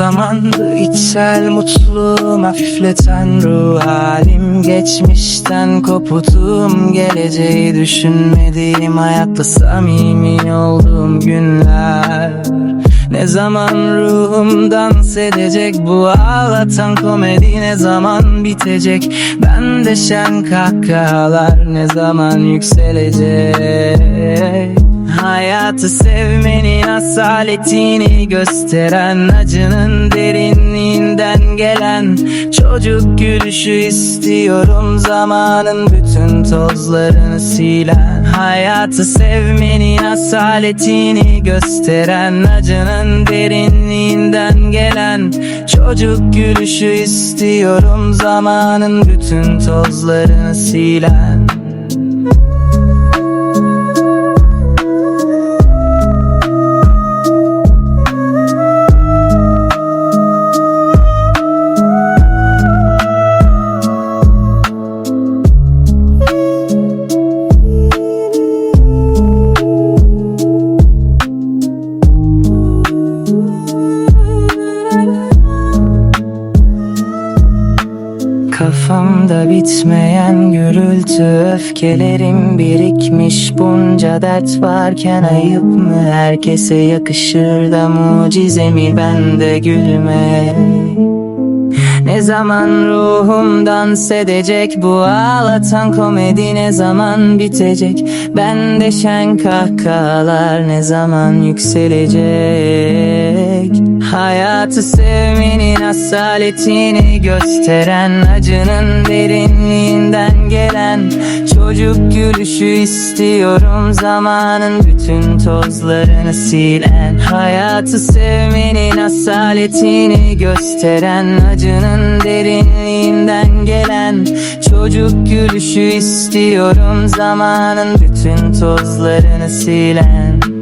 zamandı içsel mutluluğum hafifleten ruh halim. Geçmişten koputum geleceği düşünmediğim hayatta samimi olduğum günler. Ne zaman ruhum dans edecek bu ağlatan komedi ne zaman bitecek Ben de deşen kahkahalar ne zaman yükselecek? Hayatı sevmenin asaletini gösteren Acının derinliğinden gelen Çocuk gülüşü istiyorum. Zamanın bütün tozlarını silen Hayatı sevmenin asaletini gösteren Acının derinliğinden gelen Çocuk gülüşü istiyorum. Zamanın bütün tozlarını silen Kafamda bitmeyen gürültü öfkelerim birikmiş Bunca dert varken ayıp mı? Herkese yakışır da mucize mi? Bende gülmek ne zaman ruhum dans edecek Bu ağlatan komedi? Ne zaman bitecek? Bende şen kahkahalar ne zaman yükselecek Hayatı sevmenin asaletini gösteren Acının derinliğinden gelen Çocuk gülüşü istiyorum. Zamanın bütün tozlarını silen Hayatı sevmenin asaletini gösteren Acının derinliğinden gelen Çocuk gülüşü istiyorum. Zamanın bütün tozlarını silen